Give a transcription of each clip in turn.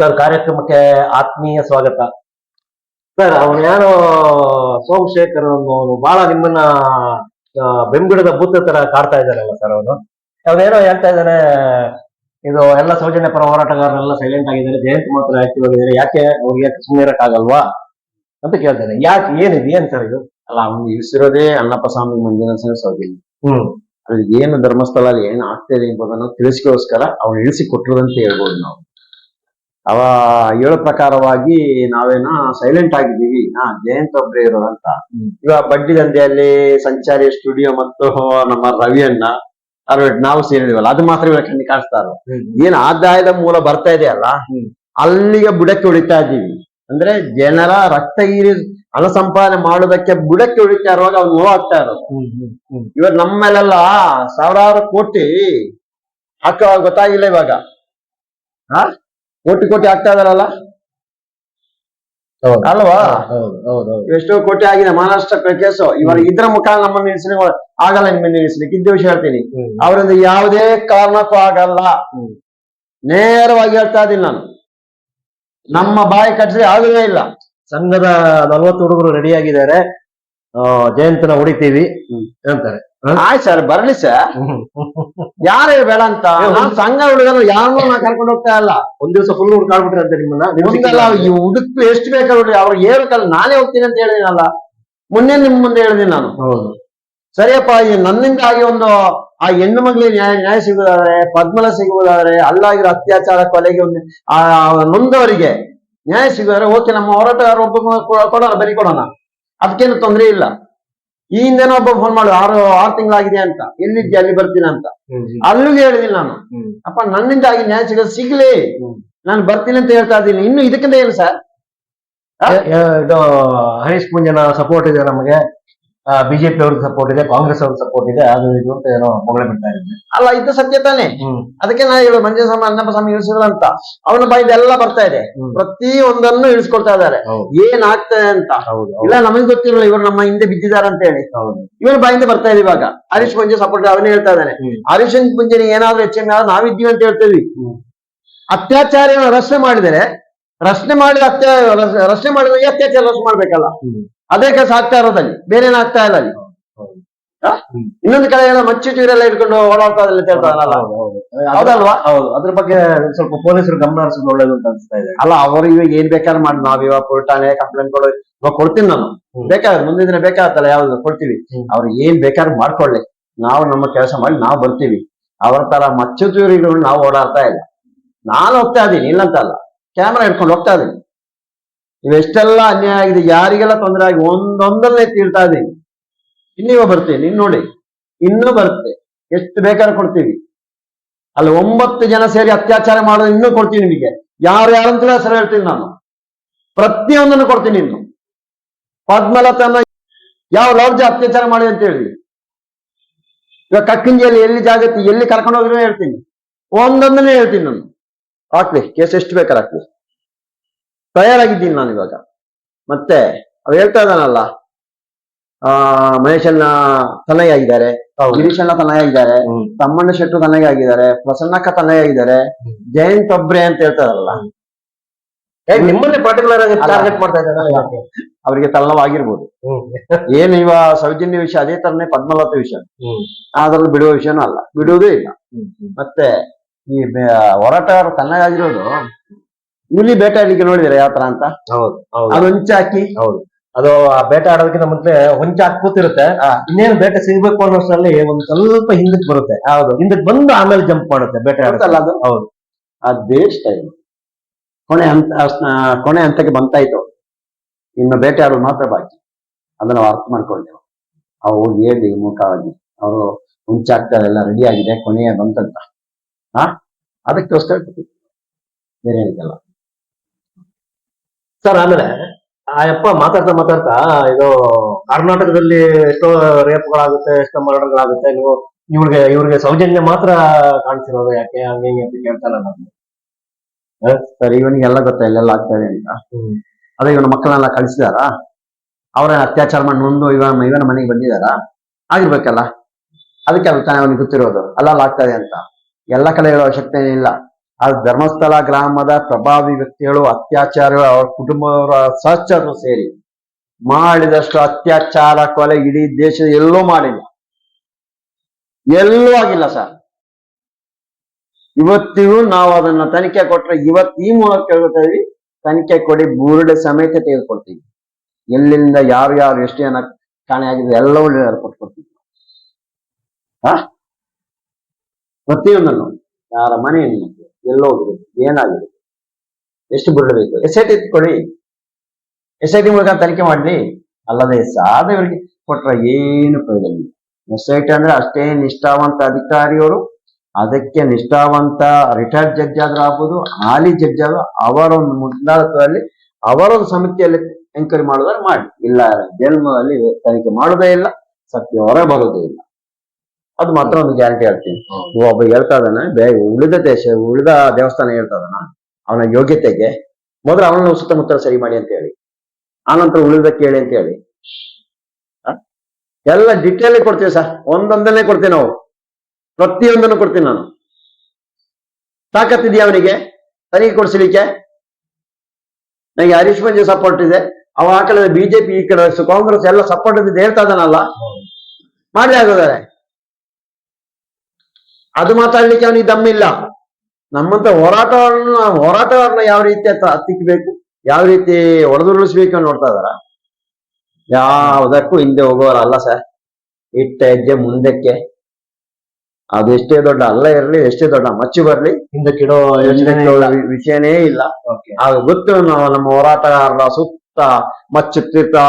Sir ಕಾರ್ಯಕ್ರಮಕ್ಕೆ ಆತ್ಮೀಯ ಸ್ವಾಗತ. ಸರ್ ಅವನು ಯಾರೋ ಸೋಮಶೇಖರ್ ಅವನು ಬಹಳ ನಿಮ್ಮನ್ನ ಬೆಂಬಿಡದ ಭೂತ ತರ ಕಾಡ್ತಾ ಇದ್ದಾರಲ್ಲ ಸರ್ ಅವನು. ಅವನೇನೋ ಹೇಳ್ತಾ ಇದ್ದಾನೆ ಇದು ಎಲ್ಲ ಸೌಜನ್ಯ ಪರ ಹೋರಾಟಗಾರರೆಲ್ಲ ಸೈಲೆಂಟ್ ಆಗಿದ್ದಾರೆ ಜಯಂತ್ ಮಾತ್ರ ಆಕ್ಟಿವ್ ಆಗಿದ್ದಾರೆ ಯಾಕೆ ಅವ್ರಿಗೆ ಯಾಕೆ ಸುಮ್ಮನೆ ಇರಕ್ಕಾಗಲ್ವಾ ಅಂತ ಕೇಳ್ತಾನೆ. ಯಾಕೆ ಏನಿದೆ ಏನ್ ಸರ್ ಇದು? ಅಲ್ಲ ಅವ್ನು ಇಳಿಸಿರೋದೇ ಅಣ್ಣಪ್ಪ ಸ್ವಾಮಿ ಮಂದಿರ ಸೌಜನ್ಯ. ಹ್ಮ್. ಅದು ಏನು ಧರ್ಮಸ್ಥಳ ಅಲ್ಲಿ ಏನು ಆಗ್ತಾ ಇದೆ ಎಂಬುದನ್ನು ತಿಳಿಸ್ಕೋಸ್ಕರ ಅವ್ನು ಇಳಿಸಿ ಕೊಟ್ಟರು ಅಂತ ಹೇಳ್ಬೋದು ನಾವು. ಅವ ಹೇಳೋ ಪ್ರಕಾರವಾಗಿ ನಾವೇನೋ ಸೈಲೆಂಟ್ ಆಗಿದ್ದೀವಿ. ಹಾ ಜಯಂತ್ ಒಬ್ರೇ ಇರೋದಂತ. ಇವಾಗ ಬಡ್ಡಿ ದಂಧೆಯಲ್ಲಿ ಸಂಚಾರಿ ಸ್ಟುಡಿಯೋ ಮತ್ತು ನಮ್ಮ ರವಿಯನ್ನ ಅವ್ರು ನಾವು ಸೇರಿದೀವಲ್ಲ. ಅದು ಮಾತ್ರ ಇವಾಗ ಕಣ್ಣಿ ಕಾಣಿಸ್ತಾ ಇರೋದು. ಏನ್ ಆದಾಯದ ಮೂಲ ಬರ್ತಾ ಇದೆ ಅಲ್ಲ? ಅಲ್ಲಿಗೆ ಬುಡಕ್ಕೆ ಹೊಡಿತಾ ಇದ್ದೀವಿ. ಅಂದ್ರೆ ಜನರ ರಕ್ತ ಹೀರಿ ಹಣ ಸಂಪಾದನೆ ಮಾಡೋದಕ್ಕೆ ಬುಡಕ್ಕೆ ಹೊಡಿತಾ ಇರುವಾಗ ಅವ್ರು ನೋವಾಗ್ತಾ ಇರೋದು. ಇವಾಗ ನಮ್ಮ ಮೇಲೆಲ್ಲ ಸಾವಿರಾರು ಕೋಟಿ ಹಾಕ ಗೊತ್ತಾಗಿಲ್ಲ ಇವಾಗ. ಹಾ ಕೋಟಿ ಕೋಟಿ ಆಗ್ತಾ ಇದಾರಲ್ಲ ಹೌದು. ಅಲ್ವಾ? ಎಷ್ಟೋ ಕೋಟಿ ಆಗಿದೆ ಮಹಾರಾಷ್ಟ್ರ ಕೇಸು. ಇವಾಗ ಇದ್ರ ಮುಖಾಂತರ ನಮ್ಮನ್ನು ನಿಲ್ಲಿಸಿ ಆಗಲ್ಲ ನಿಮ್ಮ ನಿಲ್ಲಿಸ್ಲಿಕ್ಕೆ. ಇದ್ದ ವಿಷಯ ಹೇಳ್ತೀನಿ. ಅವರಿಂದ ಯಾವುದೇ ಕಾರಣಕ್ಕೂ ಆಗಲ್ಲ. ಹ್ಮ್. ನೇರವಾಗಿ ಹೇಳ್ತಾ ಇದ್ದೀನಿ ನಾನು. ನಮ್ಮ ಬಾಯಿ ಕಟ್ಟಿಸಿ ಆಗಲೇ ಇಲ್ಲ. ಸಂಘದ ನಲವತ್ತು ಹುಡುಗರು ರೆಡಿ ಆಗಿದ್ದಾರೆ. ಜಯಂತನ ಹೊಡಿತೀವಿ ಅಂತಾರೆ. ಆಯ್ತು ಸರ್ ಬರ್ಲಿ ಸರ್. ಯಾರೇ ಬೇಡ ಅಂತ. ನಾನ್ ಸಂಘ ಹುಡುಗರು ಯಾರನ್ನೂ ನಾ ಕರ್ಕೊಂಡು ಹೋಗ್ತಾ ಇಲ್ಲ. ಒಂದ್ ದಿವಸ ಫುಲ್ ಹುಡ್ಕಾಡ್ಬಿಟ್ರೆ ಅಂತ ನಿಮ್ಮನ್ನ? ನಿಮ್ಗೆಲ್ಲ ಈ ಹುಡುಕ್ತು ಎಷ್ಟು ಬೇಕಾದ್ರೆ ಅವ್ರಿಗೆ? ಹೇಳ್ಬೇಕಲ್ಲ ನಾನೇ ಹೋಗ್ತೀನಿ ಅಂತ ಹೇಳಿದಿನಲ್ಲ. ಮೊನ್ನೆ ನಿಮ್ ಮುಂದೆ ಹೇಳಿದೀನಿ ನಾನು. ಹೌದು. ಸರಿಯಪ್ಪ ಈ ನನ್ನಿಂದಾಗಿ ಒಂದು ಆ ಹೆಣ್ಣು ಮಗಳಿಗೆ ನ್ಯಾಯ ನ್ಯಾಯ ಸಿಗುವುದಾದ್ರೆ ಪದ್ಮಲ ಸಿಗುವುದಾದ್ರೆ ಅಲ್ಲಾಗಿರೋ ಅತ್ಯಾಚಾರ ಕೊಲೆಗೆ ಒಂದು ಆ ನೊಂದವರಿಗೆ ನ್ಯಾಯ ಸಿಗುದಾದ್ರೆ ಓಕೆ ನಮ್ಮ ಹೋರಾಟಗಾರ ಒಬ್ಬ ಕೊಡೋಣ ಬರಿ ಕೊಡೋಣ. ಅದಕ್ಕೇನು ತೊಂದರೆ ಇಲ್ಲ. ಈ ಹಿಂದೆನೋ ಒಬ್ಬ ಫೋನ್ ಮಾಡು ಆರು ಆರು ತಿಂಗಳಾಗಿದೆ ಅಂತ. ಎಲ್ಲಿದ್ದೆ ಅಲ್ಲಿ ಬರ್ತೀನಿ ಅಂತ. ಅಲ್ಲಿಗೆ ಹೇಳಿದಿಲ್ಲ ನಾನು. ಅಪ್ಪ ನನ್ನಿಂದಾಗಿ ನ್ಯಾಯ ಸಿಗೋದು ಸಿಗ್ಲಿ. ನಾನು ಬರ್ತೀನಿ ಅಂತ ಹೇಳ್ತಾ ಇದ್ದೀನಿ. ಇನ್ನು ಇದಕ್ಕಿಂತ ಏನು ಸರ್? ಹರೀಶ್ ಪುಂಜನ ಸಪೋರ್ಟ್ ಇದೆ ನಮಗೆ. ಬಿಜೆಪಿ ಅವ್ರಿಗೆ ಸಪೋರ್ಟ್ ಇದೆ ಕಾಂಗ್ರೆಸ್ ಅವ್ರಿಗೆ ಸಪೋರ್ಟ್ ಇದೆ ಅದು ಇದು ಅಂತ ಏನೋ ಮಗಳ ಬಿಡ್ತಾ ಇದ್ದೀನಿ ಅಲ್ಲ ಇದು ಸತ್ಯ ತಾನೆ. ಅದಕ್ಕೆ ನಾ ಹೇಳು ಮಂಜು ಸಮ ಅನ್ನಪ್ಪ ಸ್ವಾಮಿ ಅಂತ ಅವನ ಬಾಯಿಂದ ಎಲ್ಲ ಬರ್ತಾ ಇದೆ. ಪ್ರತಿ ಒಂದನ್ನು ಇಳಿಸ್ಕೊಳ್ತಾ ಇದ್ದಾರೆ. ಏನಾಗ್ತದೆ ಏನ್ ಆಗ್ತದೆ ಅಂತ. ಇಲ್ಲ ನಮಗೆ ಗೊತ್ತಿರಲ್ಲ ಇವರು ನಮ್ಮ ಹಿಂದೆ ಬಿದ್ದಿದ್ದಾರೆ ಅಂತ ಹೇಳಿ. ಇವರ ಬಾಯಿಂದ ಬರ್ತಾ ಇದೆ ಇವಾಗ. ಹರೀಶ್ ಮಂಜು ಸಪೋರ್ಟ್ ಅವನೇ ಹೇಳ್ತಾ ಇದ್ದಾನೆ. ಹರೀಶ್ ಪುಂಜನಿ ಏನಾದ್ರೂ ಆದ್ರೂ ನಾವಿದ್ದೀವಿ ಅಂತ ಹೇಳ್ತೀವಿ ಅತ್ಯಾಚಾರಿಯನ್ನು ಅತ್ಯಾಚಾರ ರಚನೆ ಮಾಡಿದರೆ ರಚನೆ ಮಾಡಿದ ಅತ್ಯ ರಸ್ತೆ ರಚನೆ ಮಾಡಿದ್ರೆ ಅತ್ಯಾಚಾರ ರಚನೆ ಮಾಡ್ಬೇಕಲ್ಲ. ಅದೇ ಕೆಲಸ ಆಗ್ತಾ ಇರೋದಲ್ಲಿ ಬೇರೆ ಆಗ್ತಾ ಇಲ್ಲ ಅಲ್ಲಿ. ಇನ್ನೊಂದು ಕಡೆ ಏನೋ ಚೀರೆಲ್ಲ ಇಟ್ಕೊಂಡು ಓಡಾಡ್ತಾ ಹೇಳ್ತಾರಲ್ಲ. ಹೌದಲ್ವಾ? ಹೌದು ಅದ್ರ ಬಗ್ಗೆ ಸ್ವಲ್ಪ ಪೊಲೀಸರು ಗಮನ ಹರಿಸೋದು ಒಳ್ಳೇದು ಅಂತ ಅನ್ಸ್ತಾ ಇದೆ. ಅಲ್ಲ ಅವರು ಇವಾಗ ಏನ್ ಬೇಕಾದ್ರೆ ಮಾಡಿ ನಾವ್ ಇವಾಗ ಕಂಪ್ಲೇಂಟ್ ಕೊಡೋ ಇವಾಗ ಕೊಡ್ತೀನಿ ನಾನು. ಬೇಕಾದ್ರೆ ಮುಂದಿನ ದಿನ ಬೇಕಾಗತ್ತಲ್ಲ ಯಾವ್ದು ಕೊಡ್ತೀವಿ. ಅವ್ರು ಏನ್ ಬೇಕಾದ್ರೂ ಮಾಡ್ಕೊಳ್ಳಿ. ನಾವು ನಮ್ಮ ಕೆಲಸ ಮಾಡಿ ನಾವು ಬರ್ತೀವಿ. ಅವರ ತರ ಮಚ್ಚುತೂರಿಗಳು ನಾವು ಓಡಾಡ್ತಾ ಇಲ್ಲ. ನಾನು ಹೋಗ್ತಾ ಇದ್ದೀನಿ ಇಲ್ಲಂತಲ್ಲ. ಕ್ಯಾಮ್ರಾ ಇಟ್ಕೊಂಡು ಹೋಗ್ತಾ ಇದ್ದೀನಿ ಇವೆಷ್ಟೆಲ್ಲ ಅನ್ಯಾಯ ಆಗಿದೆ, ಯಾರಿಗೆಲ್ಲ ತೊಂದರೆ ಆಗಿ ಒಂದೊಂದನ್ನೇ ತೀರ್ತಾ ಇದ್ದೀನಿ ಇನ್ನೀವ ಬರ್ತೀನಿ, ಇನ್ನು ನೋಡಿ. ಇನ್ನೂ ಬರುತ್ತೆ ಎಷ್ಟು ಬೇಕಾದ್ರೆ ಕೊಡ್ತೀವಿ. ಅಲ್ಲಿ ಒಂಬತ್ತು ಜನ ಸೇರಿ ಅತ್ಯಾಚಾರ ಮಾಡೋದು ಇನ್ನೂ ಕೊಡ್ತೀನಿ ನಿಮಗೆ. ಯಾರು ಯಾರಂತ ಹೆಸರು ಹೇಳ್ತೀನಿ ನಾನು. ಪ್ರತಿಯೊಂದನ್ನು ಕೊಡ್ತೀನಿ ಇನ್ನು. ಪದ್ಮಲತನ ಯಾವ ಲೌರ್ಜ ಅತ್ಯಾಚಾರ ಮಾಡಿ ಅಂತ ಹೇಳಿ. ಇವಾಗ ಕಕ್ಕಿಂಜಿಯಲ್ಲಿ ಎಲ್ಲಿ ಜಾಗತಿ, ಎಲ್ಲಿ ಕರ್ಕೊಂಡು ಹೋಗಿರೋ ಹೇಳ್ತೀನಿ. ಒಂದೊಂದನ್ನೇ ಹೇಳ್ತೀನಿ ನಾನು. ಹಾಕ್ಲಿ, ಕೇಸ್ ಎಷ್ಟು ಬೇಕಾದ್ರೆ ಹಾಕ್ಲಿ. ತಯಾರಾಗಿದ್ದೀನಿ ನಾನು ಇವಾಗ. ಮತ್ತೆ ಅವ್ರು ಹೇಳ್ತಾ ಇದ್ದಾನಲ್ಲ ಆ ಮಹೇಶನ್ನ ಆಗಿದ್ದಾರೆ ಹೌದು. ಗಿರೀಶಣ್ಣ ಆಗಿದ್ದಾರೆ ತಮ್ಮಣ್ಣ ಶೆಟ್ಟು ತನಗೆ ಆಗಿದ್ದಾರೆ ಪ್ರಸನ್ನಕ್ಕ ಆಗಿದ್ದಾರೆ ಹ್ಮ್. ಜಯಂತ್ ಒಬ್ರೆ ಅಂತ ಹೇಳ್ತಾರಲ್ಲ. ನಿಮ್ಮನ್ನೇ ಪರ್ಟಿಕ್ಯುಲರ್ ಆಗಿ ಟಾರ್ಗೆಟ್ ಮಾಡ್ತಾ ಇದ್ದಾರೆ ಅವರಿಗೆ ತಲ್ಲವಾಗಿರ್ಬೋದು. ಏನು ಇವ ಸೌಜನ್ಯ ವಿಷಯ ಅದೇ ತರನೇ ಪದ್ಮಲತ ವಿಷಯ. ಅದ್ರಲ್ಲಿ ಬಿಡುವ ವಿಷಯನೂ ಅಲ್ಲ ಬಿಡುವುದೇ ಇಲ್ಲ. ಮತ್ತೆ ಈ ಬೆ- ಹೋರಾಟಗಾರ ತನ್ನಗಾಗಿರೋದು ಹುಲಿ ಬೇಟಾಡ್ಲಿಕ್ಕೆ ನೋಡಿದ್ರೆ ಯಾವ ತರ ಅಂತ? ಹೌದು ಹೌದು. ಅದು ಹೊಂಚಿ ಹಾಕಿ ಹೌದು. ಅದು ಆ ಬೇಟ ಆಡೋದಕ್ಕಿಂತ ಮೊದ್ಲೇ ಹೊಂಚ ಹಾಕಿ ಕೂತಿರುತ್ತೆ. ಆ. ಇನ್ನೇನು ಬೇಟೆ ಸಿಗ್ಬೇಕು ಅನ್ನೋಷ್ಟರಲ್ಲಿ ಒಂದು ಸ್ವಲ್ಪ ಹಿಂದಕ್ಕೆ ಬರುತ್ತೆ. ಹೌದು. ಹಿಂದಕ್ಕೆ ಬಂದು ಆಮೇಲೆ ಜಂಪ್ ಮಾಡುತ್ತೆ ಬೇಟೆ ಆಡುತ್ತಲ್ಲ ಅದು? ಹೌದು. ಅದೇ ಸ್ಟೈಲ್ ಕೊನೆ ಹಂತ ಕೊನೆ ಹಂತಕ್ಕೆ ಬಂತಾಯ್ತು ಇನ್ನು ಬೇಟೆ ಆಡೋದು ಮಾತ್ರ ಬಾಕಿ. ಅದನ್ನ ನಾವು ಅರ್ಥ ಮಾಡ್ಕೊಂಡೆವು. ಅವು ಹೇಳಿ ಮುಖವಾಗಿ ಅವರು ಮುಂಚಾಗ್ತಾರೆ ಎಲ್ಲ ರೆಡಿ ಆಗಿದೆ ಕೊನೆಯ ಬಂತಂತ. ಹಾ ಅದಕ್ಕೋಸ್ಕರ. ಬೇರೆ ಏನಿಲ್ಲ ಸರ್ ಆಮೇಲೆ ಆ ಯಪ್ಪ ಮಾತಾಡ್ತಾ ಮಾತಾಡ್ತಾ ಇದು ಕರ್ನಾಟಕದಲ್ಲಿ ಎಷ್ಟೋ ರೇಪ್ಗಳಾಗುತ್ತೆ ಎಷ್ಟೋ ಮರ್ಡರ್ಗಳಾಗುತ್ತೆ ನೀವು ಇವ್ರಿಗೆ ಇವ್ರಿಗೆ ಸೌಜನ್ಯ ಮಾತ್ರ ಕಾಣಿಸಿರೋದು ಯಾಕೆ? ಹಂಗೆ ಹಿಂಗೆ ಅಂತ ಕೇಳ್ತಾನೆ ನಾನು. ಸರ್ ಇವನಿಗೆಲ್ಲ ಗೊತ್ತಾ ಇಲ್ಲೆಲ್ಲ ಆಗ್ತಾ ಇದೆ ಅಂತ. ಅದೇ ಇವನ ಮಕ್ಕಳನ್ನೆಲ್ಲ ಕಳಿಸಿದಾರ? ಅವರ ಅತ್ಯಾಚಾರ ಮಾಡಿ ನೊಂದು ಇವನ ಇವನ ಮನೆಗೆ ಬಂದಿದಾರ? ಆಗಿರ್ಬೇಕಲ್ಲ. ಅದಕ್ಕೆ ಅದು ತಾನೇ ಅವನಿಗೆ ಗೊತ್ತಿರೋದು. ಅಲ್ಲ ಆಗ್ತದೆ ಅಂತ. ಎಲ್ಲ ಕಡೆ ಹೇಳೋ ಶಕ್ತಿ ಏನಿಲ್ಲ ಆ ಧರ್ಮಸ್ಥಳ ಗ್ರಾಮದ ಪ್ರಭಾವಿ ವ್ಯಕ್ತಿಗಳು ಅತ್ಯಾಚಾರ ಅವರ ಕುಟುಂಬದವರ ಸಹಚರರು ಸೇರಿ ಮಾಡಿದಷ್ಟು ಅತ್ಯಾಚಾರ, ಕೊಲೆ ಇಡೀ ದೇಶದ ಎಲ್ಲೂ ಮಾಡಿಲ್ಲ. ಎಲ್ಲೂ ಆಗಿಲ್ಲ ಸರ್. ಇವತ್ತಿಗೂ ನಾವು ಅದನ್ನ ತನಿಖೆ ಕೊಟ್ರೆ ಇವತ್ತು ಈ ಮೂಲಕ ಕೇಳ್ತಾ ಇದೀವಿ, ತನಿಖೆ ಕೊಡಿ ಬೂರುಡೆ ಸಮೇತ ತೆಗೆದುಕೊಡ್ತೀವಿ ಎಲ್ಲಿಂದ ಯಾರು ಯಾರು ಎಷ್ಟು ಜನ ಕಾಣೆಯಾಗಿದೆ ಎಲ್ಲವೂ ರಿಪೋರ್ಟ್ ಕೊಡ್ತೀವಿ ಹಾ? ಪ್ರತಿಯೊಂದನ್ನು. ಯಾರ ಮನೆ ಹೆಣ್ಮಕ್ಳು ಎಲ್ಲೋಗಿದೆ ಏನಾಗಿದೆ ಎಷ್ಟು ಬಿಡಬೇಕು ಎಸ್ ಐ ಟಿ ಕೊಡಿ. ಎಸ್ ಐ ಟಿ ಮೂಲಕ ತನಿಖೆ ಮಾಡಲಿ. ಅಲ್ಲದೆ ಸಾಧವರಿಗೆ ಕೊಟ್ರೆ ಏನು ಪ್ರಯೋಜನ ಎಸ್ ಐ ಟಿ ಅಂದ್ರೆ ಅಷ್ಟೇ ನಿಷ್ಠಾವಂತ ಅಧಿಕಾರಿಯವರು, ಅದಕ್ಕೆ ನಿಷ್ಠಾವಂತ ರಿಟೈರ್ಡ್ ಜಡ್ಜ್ ಆದ್ರೂ ಆಗ್ಬೋದು, ಹಾಲಿ ಜಡ್ಜ್ ಆದ್ರೂ ಅವರೊಂದು ಮುಂದಾಳತ್ವದಲ್ಲಿ ಅವರೊಂದು ಸಮಿತಿಯಲ್ಲಿ ಎಂಕ್ವೈರಿ ಮಾಡೋದಾದ್ರೆ ಮಾಡಿ. ಇಲ್ಲ ಜನ್ಮದಲ್ಲಿ ತನಿಖೆ ಮಾಡೋದೇ ಇಲ್ಲ ಸತ್ಯ ಹೊರ ಬರೋದೇ ಇಲ್ಲ. ಅದು ಮಾತ್ರ ಒಂದು ಗ್ಯಾರಂಟಿ ಹೇಳ್ತೀನಿ ಒಬ್ಬ ಹೇಳ್ತಾ ಇದ್ದಾನೆ ಬೇ ಉಳಿದ ದೇಶ ಉಳಿದ ದೇವಸ್ಥಾನ ಹೇಳ್ತಾ ಇದ್ದಾನ? ಅವನ ಯೋಗ್ಯತೆಗೆ ಮೊದಲು ಅವನ ಸುತ್ತಮುತ್ತ ಸರಿ ಮಾಡಿ ಅಂತ ಹೇಳಿ. ಆನಂತರ ಉಳಿದ ಕೇಳಿ ಅಂತ ಹೇಳಿ? ಎಲ್ಲ ಡಿಟೇಲ್ ಕೊಡ್ತೀವಿ ಸರ್. ಒಂದೊಂದನ್ನೇ ಕೊಡ್ತೀವಿ ನಾವು. ಪ್ರತಿಯೊಂದನ್ನು ಕೊಡ್ತೀನಿ ನಾನು. ತಾಕತ್ತಿದೆಯಾ ಅವನಿಗೆ? ತನಿಖೆ ಕೊಡಿಸ್ಲಿಕ್ಕೆ? ನನಗೆ ಹರೀಶ್ ಮಂಜು ಸಪೋರ್ಟ್ ಇದೆ. ಅವ ಆ ಕಡೆ ಬಿಜೆಪಿ ಈ ಕಡೆ ಕಾಂಗ್ರೆಸ್ ಎಲ್ಲ ಸಪೋರ್ಟ್ ಇದೆ ಹೇಳ್ತಾ ಇದ್ದಾನಲ್ಲ. ಮಾಡಿ ಆಗೋದಾರೆ ಅದು ಮಾತಾಡ್ಲಿಕ್ಕೆ ಅವನಿಗೆ ದಮ್ಮಿಲ್ಲ ನಮ್ಮಂತ ಹೋರಾಟವನ್ನು ಹೋರಾಟಗಾರನ ಯಾವ ರೀತಿ ತಿಕ್ಕಬೇಕು ಯಾವ ರೀತಿ ಹೊಡೆದುರುಳಿಸ್ಬೇಕು ಅಂತ ನೋಡ್ತಾ ಇದಾರ ಯಾವುದಕ್ಕೂ ಹಿಂದೆ ಹೋಗೋರ ಅಲ್ಲ ಸರ್. ಇಟ್ಟ ಹೆಜ್ಜೆ ಮುಂದಕ್ಕೆ. ಅದು ಎಷ್ಟೇ ದೊಡ್ಡ ಅಲ್ಲ ಇರಲಿ ಎಷ್ಟೇ ದೊಡ್ಡ ಮಚ್ಚು ಬರ್ಲಿ ಹಿಂದಕ್ಕಿಡೋ ವಿಷಯನೇ ಇಲ್ಲ. ಆಗ ಗೊತ್ತು ನಾವು ನಮ್ಮ ಹೋರಾಟಗಾರರ ಸುತ್ತ ಮಚ್ಚುತ್ತಿರ್ತಾ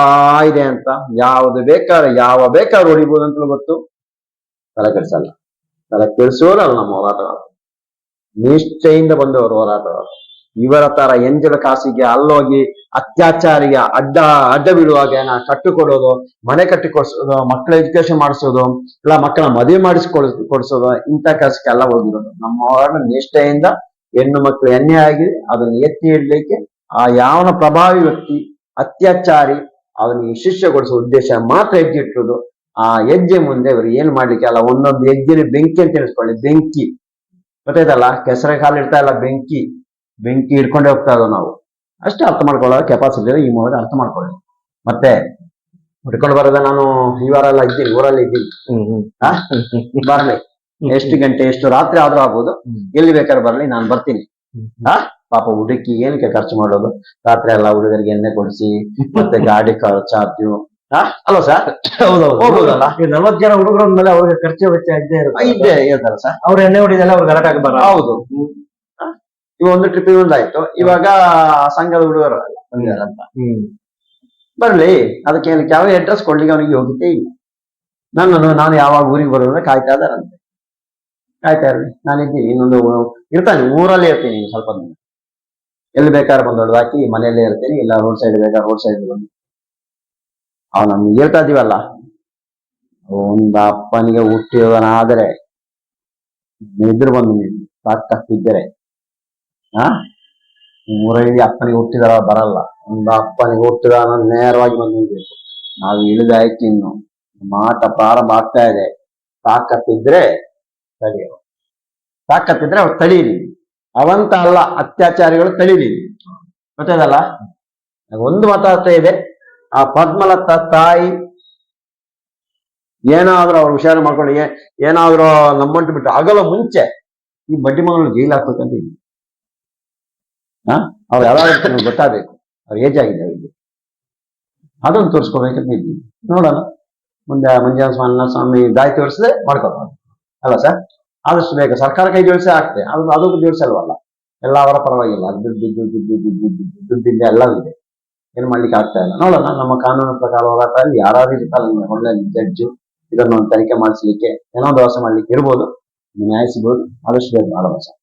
ಇದೆ ಅಂತ. ಯಾವ್ದು ಬೇಕಾದ್ರೆ ಯಾವ ಬೇಕಾದ್ರೂ ಹೊಡಿಬಹುದು ಅಂತಲೂ ಗೊತ್ತು. ತಲೆ ಕೆಡಿಸಲ್ಲ. ತಲೆ ಕೆಡಿಸೋರು ಅಲ್ಲ ನಮ್ಮ ಹೋರಾಟಗಾರರು ನಿಷ್ಠೆಯಿಂದ ಬಂದವರು ಹೋರಾಟಗಾರರು ಇವರ ತರ ಎಂಜಲ ಕಾಸಿಗೆ ಅಲ್ಲೋಗಿ ಅತ್ಯಾಚಾರಿಗೆ ಅಡ್ಡ ಅಡ್ಡ ಬಿಡುವಾಗ ನಾ ಕಟ್ಟು ಕೊಡೋದು ಮನೆ ಕಟ್ಟಿ ಕೊಡ್ಸೋದು ಮಕ್ಕಳ ಎಜುಕೇಶನ್ ಮಾಡಿಸೋದು, ಇಲ್ಲ ಮಕ್ಕಳ ಮದುವೆ ಮಾಡಿಸ್ಕೊಳ್ ಕೊಡಿಸೋದು, ಇಂಥ ಕೆಲಸಕ್ಕೆಲ್ಲ ಹೋಗಿರೋದು. ನಮ್ಮ ಹೋರಾಟ ನಿಷ್ಠೆಯಿಂದ ಹೆಣ್ಣು ಮಕ್ಕಳು ಎಣ್ಣೆ ಆಗಿ ಅದನ್ನು ಎತ್ತಿ ಇಡ್ಲಿಕ್ಕೆ ಆ ಯಾವನ ಪ್ರಭಾವಿ ವ್ಯಕ್ತಿ, ಅತ್ಯಾಚಾರಿ ಅವನಿಗೆ ಶಿಷ್ಯಗೊಳಿಸುವ ಉದ್ದೇಶ ಮಾತ್ರ ಇಟ್ಟುದು ಆ ಹೆಜ್ಜೆ ಮುಂದೆ ಇವ್ರು ಏನ್ ಮಾಡ್ಲಿಕ್ಕೆ ಅಲ್ಲ ಒಂದೊಂದು ಹೆಜ್ಜೆನೆ ಬೆಂಕಿ ಅಂತ ತಿಳಿಸ್ಕೊಳ್ಳಿ ಬೆಂಕಿ. ಗೊತ್ತಾಯ್ತಲ್ಲ? ಕೆಸರ ಕಾಲು ಇಡ್ತಾ ಇಲ್ಲ ಬೆಂಕಿ. ಬೆಂಕಿ ಹಿಡ್ಕೊಂಡೇ ಹೋಗ್ತಾ ಇದ್ದೋ ನಾವು. ಅಷ್ಟೇ ಅರ್ಥ ಮಾಡ್ಕೊಳ್ಳೋ ಕೆಪಾಸಿಟಿ ಈ ಮೂಲಕ ಅರ್ಥ ಮಾಡ್ಕೊಳ್ಳಿ ಮತ್ತೆ ಹಿಡ್ಕೊಂಡು ಬರೋದ ನಾನು ಈ ವಾರ ಎಲ್ಲ ಇದ್ದೀನಿ ಊರಲ್ಲಿ ಇದ್ದೀನಿ? ಬರ್ಲಿ. ಎಷ್ಟು ಗಂಟೆ ಎಷ್ಟು ರಾತ್ರಿ ಆದ್ರೂ ಆಗ್ಬೋದು. ಎಲ್ಲಿ ಬೇಕಾದ್ರೆ ಬರಲಿ ನಾನು ಬರ್ತೀನಿ. ಹಾ ಪಾಪ ಹುಡುಕಿ ಏನಕ್ಕೆ ಖರ್ಚು ಮಾಡೋದು? ರಾತ್ರಿ ಎಲ್ಲ ಹುಡುಗರಿಗೆ ಎಣ್ಣೆ ಕೊಡಿಸಿ ಮತ್ತೆ ಗಾಡಿ ಖರ್ಚಾತು ಅಲ್ವಾ ಸರ್ ಹೌದೌದು ಹೋಗ್ಬೋದಲ್ಲ? ಈ ನಲ್ವತ್ತು ಜನ ಹುಡುಗರ ಮೇಲೆ ಅವ್ರಿಗೆ ಖರ್ಚು ವೆಚ್ಚ ಇದ್ದೇ ಇರುತ್ತೆ. ಇದ್ದೇ ಹೇಳ್ತಾರೆ ಸರ್ ಅವ್ರ ಎಣ್ಣೆ ಹೊಡಿದೆಲ್ಲ ಅವ್ರು ಗಲಾಟೆ ಆಗಿ ಬರ ಹೌದು ಇವಾಗ ಇವ ಒಂದು ಟ್ರಿಪ್ ಒಂದಾಯ್ತು ಇವಾಗ ಸಂಘದ ಹುಡುಗರು ಅಂತ. ಹ್ಮ್. ಬರ್ಲಿ ಅದಕ್ಕೆ ಯಾವ ಅಡ್ರೆಸ್ ಕೊಡ್ಲಿಕ್ಕೆ ಅವನಿಗೆ ಹೋಗುತ್ತೆ ಇಲ್ಲ. ನನ್ನನ್ನು ನಾನು ಯಾವಾಗ ಊರಿಗೆ ಬರೋದ್ರೆ ಕಾಯ್ತಾ ಇದ್ದಾರಂತೆ. ಕಾಯ್ತಾ ಇರಲಿ. ನಾನಿದ್ದೀನಿ ಇನ್ನೊಂದು ಇರ್ತಾನೆ ಊರಲ್ಲೇ ಇರ್ತೀನಿ ಸ್ವಲ್ಪ ದಿನ. ಎಲ್ಲಿ ಬೇಕಾದ್ರೆ ಬಂದು ಹಾಕಿ ಮನೆಯಲ್ಲೇ ಇರ್ತೀನಿ ಇಲ್ಲ ರೋಡ್ ಸೈಡ್ ಬೇಕಾದ್ರೆ ರೋಡ್ ಸೈಡ್ ಬಂದು ಅವ್ ನಮ್ಗೆ ಹೇಳ್ತಾ ಇದೀವಲ್ಲ ಒಂದ ಅಪ್ಪನಿಗೆ ಹುಟ್ಟಿದವನಾದರೆ ಎದುರು ಬಂದು ನೀನು ಸಾಕಷ್ಟಿದ್ದರೆ ಆ? ಮೂರೈದು ಅಪ್ಪನಿಗೆ ಹುಟ್ಟಿದಾರ ಬರಲ್ಲ. ಒಂದು ಅಪ್ಪನಿಗೆ ಹುಟ್ಟಿದ ನೇರವಾಗಿ ಬಂದು ನಿಲ್ಬೇಕು. ನಾವು ಇಳಿದಾಯ್ತು ಇನ್ನು. ಮಾಟ ಪ್ರಾರಂಭ ಆಗ್ತಾ ಇದೆ. ತಾಕತ್ತಿದ್ರೆ ತಡೆಯೋ ತಾಕತ್ತಿದ್ರೆ ಅವ್ರು ತಡೀರಿ. ಅವಂತ ಅಲ್ಲ, ಅತ್ಯಾಚಾರಿಗಳು ತಡೀರಿ. ಗೊತ್ತಾಯ್ತಲ್ಲ? ಒಂದು ಮಾತಾಡ್ತಾ ಇದೆ. ಆ ಪದ್ಮಲತಾ ತಾಯಿ ಏನಾದ್ರೂ ಅವ್ರು ಹುಷಾರು ಮಾಡ್ಕೊಂಡು ಏನಾದ್ರೂ ನಮ್ಮಂಟು ಬಿಟ್ಟು ಆಗಲ್ಲ ಮುಂಚೆ ಈ ಬಡ್ಡಿ ಮಗಳು ಜೈಲ್ ಹಾಕ್ಬೇಕಂತ ಇದೆ ಹಾ ಅವ್ರು ಯಾವಾಗ ಗೊತ್ತಾಗಬೇಕು. ಅವ್ರ ಏಜ್ ಆಗಿದೆ ಅವರಿಗೆ. ಅದನ್ನು ತೋರಿಸ್ಕೋಬೇಕಂತ ಇದ್ದೀವಿ ನೋಡೋಣ. ಮುಂದೆ ಮಂಜಾನ ಸ್ವಾಮಿ ದಾಯಿ ತೋರಿಸದೆ ಮಾಡ್ಕೋಬಹುದು ಅಲ್ಲ ಸರ್? ಆದಷ್ಟು ಬೇಗ ಸರ್ಕಾರ ಕೈ ಜೋಡಿಸೇ ಆಗ್ತದೆ. ಅದು ಅದು ಜೋಡಿಸಲ್ವಲ್ಲ? ಎಲ್ಲ ಅವರ ಪರವಾಗಿಲ್ಲ. ದುಡ್ಡು ದುಡ್ಡು ದುಡ್ಡು ದುಡ್ಡು ದುಡ್ಡಿಂದ ಎಲ್ಲವೂ ಇದೆ. ಏನು ಮಾಡ್ಲಿಕ್ಕೆ ಆಗ್ತಾ ಇಲ್ಲ. ನೋಡೋಣ, ನಮ್ಮ ಕಾನೂನು ಪ್ರಕಾರ ಹೋರಾಟದಲ್ಲಿ ಯಾರಾದ್ರೂ ಇರ್ತಾರೆ ಒಳ್ಳೆ ಜಡ್ಜು ಇದನ್ನು ತನಿಖೆ ಮಾಡಿಸ್ಲಿಕ್ಕೆ ಏನೋ ಒಂದು ವ್ಯವಸ್ಥೆ ಮಾಡ್ಲಿಕ್ಕೆ ಇರ್ಬೋದು. ನ್ಯಾಯ ಸಿಗ್ಬೋದು. ಆದಷ್ಟು ಬೇಗ ಮಾಡೋಣ ಸರ್